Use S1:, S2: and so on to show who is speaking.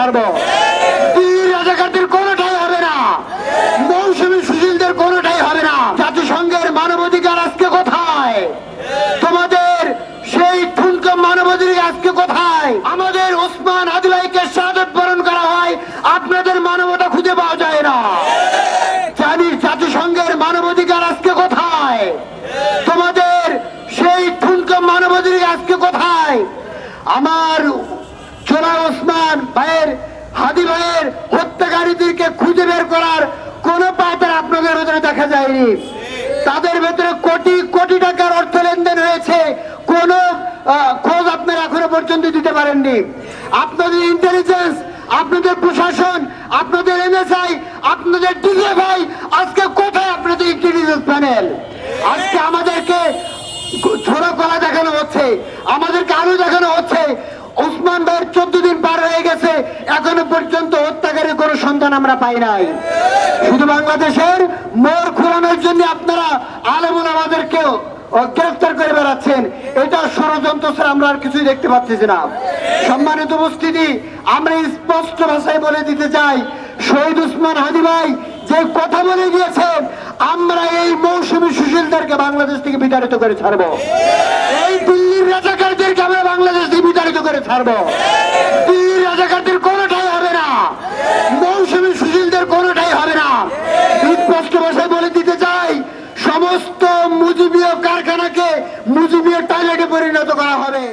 S1: ছাড়বো। রাজাকারদের কোনোটাই হবে না। মৌসুমী সুশীলদের কোনোটাই হবে না। জাতিসংঘের মানবাধিকার আজকে কোথায়? তোমাদের সেই ঠুনকো মানবাধিকার আজকে কোথায়? আমাদের ওসমান আদিবাইকে শাহাদত বরণ করা হয়, আপনাদের মানবতা খুঁজে পাওয়া যায় না। জানি জাতিসংঘের মানবাধিকার আজকে কোথায়? তোমাদের সেই ঠুনকো মানবাধিকার আজকে কোথায়? আমার চোলা ওসমান ভাইয়ের, হাদি ভাইয়ের হত্যাকারীদেরকে খুঁজে বের করার কোন পাতার আপনাদের ভেতরে দেখা যায়নি। তাদের ভেতরে কোটি কোটি টাকার অর্থ লেনদেন হয়েছে। কোন খোঁজ আপনারা এখনও পর্যন্ত দিতে পারেননি। আপনাদের ইন্টেলিজেন্স আপনাদের প্রশাসন, আপনাদের এনএসআই আপনাদের ডিজিএফআই আজকে কোথায় আপনাদের ইন্টেলিজেন্স প্যানেল আজকে আমাদেরকে ছোড়া কলা দেখানো হচ্ছে, আমাদেরকে আলু দেখানো হচ্ছে ওসমান ভাইয়ের চোদ্দ দিন পার হয়ে গেছে, এখনও পর্যন্ত হত্যাকারীর কোনো সন্ধান আমরা পাই নাই। শুধু বাংলাদেশের মোর খোলানোর জন্য আপনারা আলেমুল আমাদেরকেও গ্রেফতার করে বেড়াচ্ছেন। এটা ষড়যন্ত্র ছাড়া আমরা আর কিছুই দেখতে পাচ্ছি না। সম্মানিত উপস্থিতি, আমরা স্পষ্ট ভাষায় বলে দিতে চাই, শহীদ উসমান হাদি ভাই যে কথা বলে গিয়েছেন, আমরা এই মৌসুমী সুশীলদেরকে বাংলাদেশ থেকে বিতাড়িত করে ছাড়বো। এই করে ছাড়বো। রাজাকারদের কোনোটাই হবে না। মৌসুমী সুশীলদের কোনোটাই হবে না। স্পষ্ট ভাষায় বলে দিতে চাই, সমস্ত মুজিবীয় কারখানাকে মুজিবীয় টয়লেটে পরিণত করা হবে।